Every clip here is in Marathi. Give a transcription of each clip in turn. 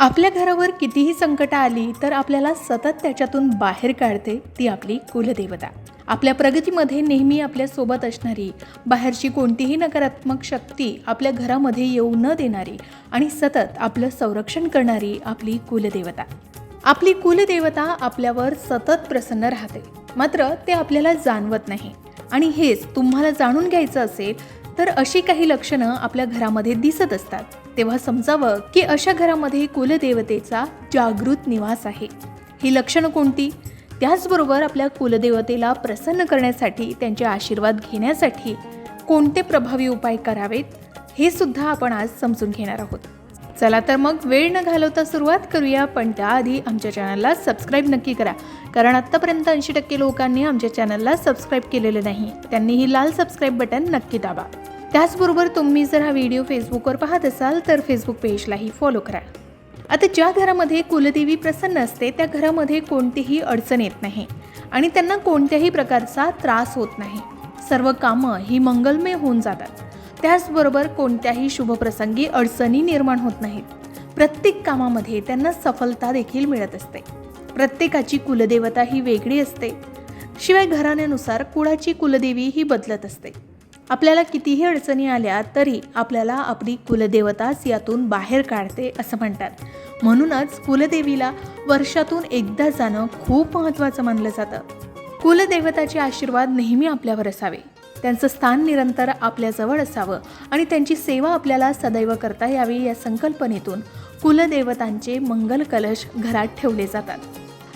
आपल्या घरावर कितीही संकट आली तर आपल्याला सतत त्याच्यातून बाहेर काढते ती आपली कुलदेवता. आपल्या प्रगतीमध्ये नेहमी आपल्यासोबत असणारी बाहेरची कोणतीही नकारात्मक शक्ती आपल्या घरामध्ये येऊ न देणारी आणि सतत आपलं संरक्षण करणारी आपली कुलदेवता. आपली कुलदेवता आपल्यावर सतत प्रसन्न राहते. मात्र ते आपल्याला जाणवत नाही. आणि हेच तुम्हाला जाणून घ्यायचं असेल तर अशी काही लक्षणं आपल्या घरामध्ये दिसत असतात. तेव्हा समजावं की अशा घरामध्ये कुलदेवतेचा जागृत निवास आहे. ही लक्षणं कोणती? त्याचबरोबर आपल्या कुलदेवतेला प्रसन्न करण्यासाठी त्यांचे आशीर्वाद घेण्यासाठी कोणते प्रभावी उपाय करावेत हे सुद्धा आपण आज समजून घेणार आहोत. चला तर मग वेळ न घालवता सुरुवात करूया पण त्याआधी आमच्या चॅनलला सबस्क्राईब नक्की करा कारण आत्तापर्यंत ऐंशी टक्के लोकांनी आमच्या चॅनलला सबस्क्राईब केलेले नाही. त्यांनी ही लाल सबस्क्राईब बटन नक्की दाबा. त्याचबरोबर तुम्ही जर हा व्हिडिओ फेसबुकवर पाहत असाल तर फेसबुक पेजलाही फॉलो करा. आता ज्या घरामध्ये कुलदेवी प्रसन्न असते त्या घरामध्ये कोणतीही अडचण येत नाही आणि त्यांना कोणत्याही प्रकारचा त्रास होत नाही. सर्व कामं ही मंगलमय होऊन जातात. त्याचबरोबर कोणत्याही शुभप्रसंगी अडचणी निर्माण होत नाहीत. प्रत्येक कामामध्ये त्यांना सफलता देखील मिळत असते. प्रत्येकाची कुलदेवता ही वेगळी असते. शिवाय घराण्यानुसार कुळाची कुलदेवी ही बदलत असते. आपल्याला कितीही अडचणी आल्या तरी आपल्याला आपली कुलदेवताच यातून बाहेर काढते असं म्हणतात. म्हणूनच कुलदेवीला वर्षातून एकदा जाणं खूप महत्त्वाचं मानलं जातं. कुलदेवताचे आशीर्वाद नेहमी आपल्यावर असावे. त्यांचं स्थान निरंतर आपल्याजवळ असावं आणि त्यांची सेवा आपल्याला सदैव करता यावी या संकल्पनेतून कुलदेवतांचे मंगल कलश घरात ठेवले जातात.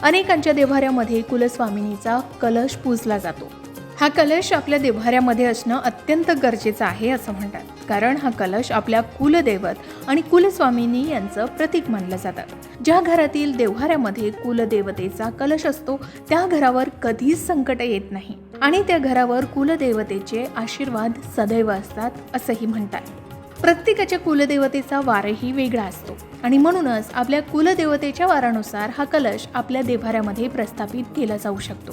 अनेकांच्या देव्हाऱ्यामध्ये कुलस्वामिनीचा कलश पूजला जातो. हा कलश आपल्या देव्हाऱ्यामध्ये असणं अत्यंत गरजेचं आहे असं म्हणतात. कारण हा कलश आपल्या कुलदैवत आणि कुलस्वामिनी यांचं प्रतीक मानलं जातं. ज्या घरातील देव्हाऱ्यामध्ये कुलदेवतेचा कलश असतो त्या घरावर कधीच संकट येत नाही. आणि त्या घरावर कुलदेवतेचे आशीर्वाद सदैव असतात असंही म्हणतात. प्रत्येकाच्या कुलदेवतेचा वारही वेगळा असतो. आणि म्हणूनच आपल्या कुलदेवतेच्या वारानुसार हा कलश आपल्या देव्हाऱ्यामध्ये प्रस्थापित केला जाऊ शकतो.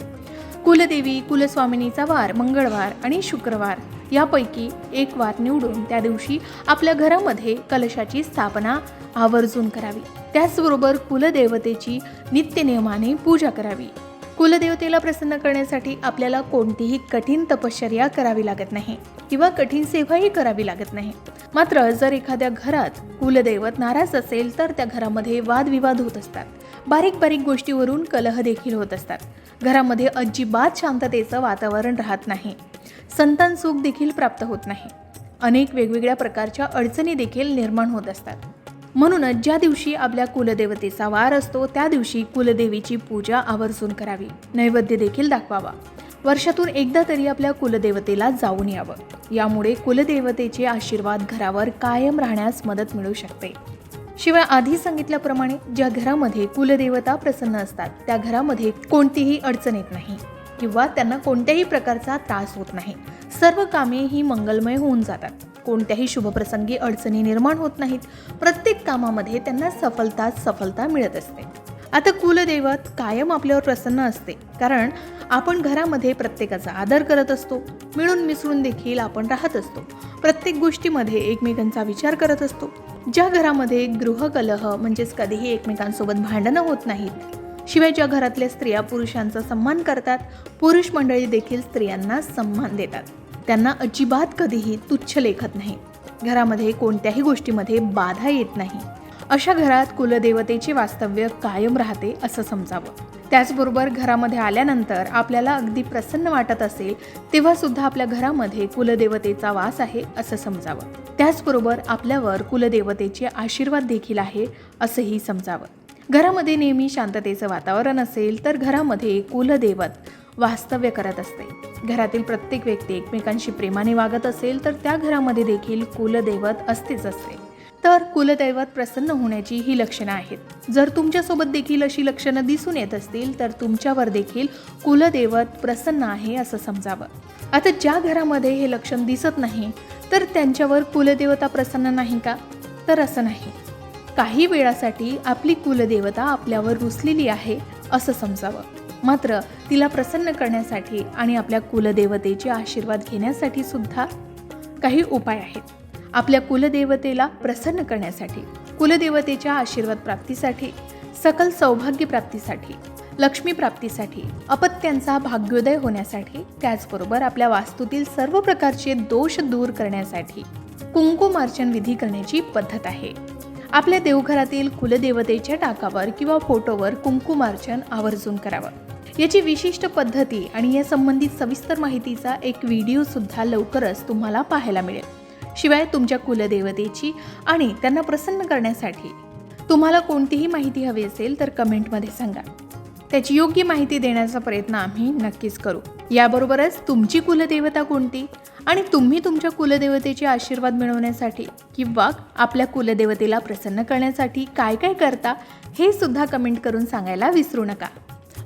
कुलदेवी कुलस्वामिनीचा वार मंगळवार आणि शुक्रवार. यापैकी एक वार निवडून त्या दिवशी आपल्या घरामध्ये कलशाची स्थापना आवर्जून करावी. त्याचबरोबर कुलदेवतेची नित्यनियमाने पूजा करावी. कुलदेवतेला प्रसन्न करण्यासाठी आपल्याला कोणतीही कठीण तपश्चर्या करावी लागत नाही किंवा कठीण सेवाही करावी लागत नाही. मात्र जर एखाद्या घरात कुलदैवत नाराज असेल तर त्या घरामध्ये वादविवाद होत असतात. बारीक बारीक गोष्टीवरून कलह देखील होत असतात. घरामध्ये अजिबात शांततेचं वातावरण राहत नाही. संतान सुख देखील प्राप्त होत नाही. अनेक वेगवेगळ्या प्रकारच्या अडचणी देखील निर्माण होत असतात. म्हणूनच ज्या दिवशी आपल्या कुलदेवतेचा वार असतो त्या दिवशी कुलदेवीची पूजा आवर्जून करावी. नैवेद्य देखील दाखवावा. वर्षातून एकदा तरी आपल्या कुलदेवतेला जाऊन यावं. यामुळे कुलदेवतेचे आशीर्वाद घरावर कायम राहण्यास मदत मिळू शकते. शिवाय आधी सांगितल्याप्रमाणे ज्या घरामध्ये कुलदेवता प्रसन्न असतात त्या घरामध्ये कोणतीही अडचण येत नाही किंवा त्यांना कोणत्याही प्रकारचा त्रास होत नाही. सर्व कामे ही मंगलमय होऊन जातात. कोणत्याही शुभप्रसंगी अडचणी निर्माण होत नाहीत. प्रत्येक कामामध्ये त्यांना सफलताच सफलता मिळत असते. आता कुलदैवत कायम आपल्यावर प्रसन्न असते. कारण आपण घरामध्ये प्रत्येकाचा आदर करत असतो. मिळून मिसळून देखील आपण राहत असतो. प्रत्येक गोष्टीमध्ये एकमेकांचा विचार करत असतो. ज्या घरामध्ये गृहकलह म्हणजेच कधीही एकमेकांसोबत भांडणं होत नाहीत शिवाय ज्या घरातल्या स्त्रिया पुरुषांचा सन्मान करतात पुरुष मंडळी देखील स्त्रियांना सन्मान देतात. त्यांना अजिबात कधीही तुच्छ लेखत नाही. घरामध्ये कोणत्याही गोष्टीमध्ये बाधा येत नाही. अशा घरात कुलदेवतेचे वास्तव्य कायम राहते असं समजावं. त्याचबरोबर घरामध्ये आल्यानंतर आपल्याला अगदी प्रसन्न वाटत असेल तेव्हा सुद्धा आपल्या घरामध्ये कुलदेवतेचा वास आहे असं समजावं. त्याचबरोबर आपल्यावर कुलदेवतेचे आशीर्वाद देखील आहे असंही समजावं. घरामध्ये नेहमी शांततेचं वातावरण असेल तर घरामध्ये कुलदेवत वास्तव्य करत असते. घरातील प्रत्येक व्यक्ती एकमेकांशी प्रेमाने वागत असेल तर त्या घरामध्ये देखील कुलदैवत असतेच असते. तर कुलदैवत प्रसन्न होण्याची ही लक्षणं आहेत. जर तुमच्यासोबत देखील अशी लक्षणं दिसून येत असतील तर तुमच्यावर देखील कुलदैवत प्रसन्न आहे असं समजावं. आता ज्या घरामध्ये हे लक्षण दिसत नाही तर त्यांच्यावर कुलदेवता प्रसन्न नाही का? तर असं नाही. काही वेळासाठी आपली कुलदेवता आपल्यावर रुसलेली आहे असं समजावं. मात्र तिला प्रसन्न करण्यासाठी आणि आपल्या कुलदेवतेचे आशीर्वाद घेण्यासाठी सुद्धा काही उपाय आहेत. आपल्या कुलदेवतेला प्रसन्न करण्यासाठी कुलदेवतेच्या आशीर्वाद प्राप्तीसाठी सकल सौभाग्य प्राप्तीसाठी लक्ष्मी प्राप्तीसाठी अपत्यांचा भाग्योदय होण्यासाठी त्याचबरोबर आपल्या वास्तूतील सर्व प्रकारचे दोष दूर करण्यासाठी कुंकुमार्चन विधी करण्याची पद्धत आहे. आपल्या देवघरातील कुलदेवतेच्या टाकावर किंवा फोटोवर कुंकुमार्चन आवर्जून करावं. याची विशिष्ट पद्धती आणि या संबंधित सविस्तर माहितीचा एक व्हिडिओ सुद्धा लवकरच तुम्हाला पाहायला मिळेल. शिवाय तुमच्या कुलदेवतेची आणि त्यांना प्रसन्न करण्यासाठी. तुम्हाला कोणतीही माहिती हवी असेल तर कमेंटमध्ये सांगा. त्याची योग्य माहिती देण्याचा प्रयत्न आम्ही नक्कीच करू. याबरोबरच तुमची कुलदेवता कोणती? आणि तुम्ही तुमच्या कुलदेवतेचे आशीर्वाद मिळवण्यासाठी किंवा आपल्या कुलदेवतेला प्रसन्न करण्यासाठी काय काय करता हे सुद्धा कमेंट करून सांगायला विसरू नका.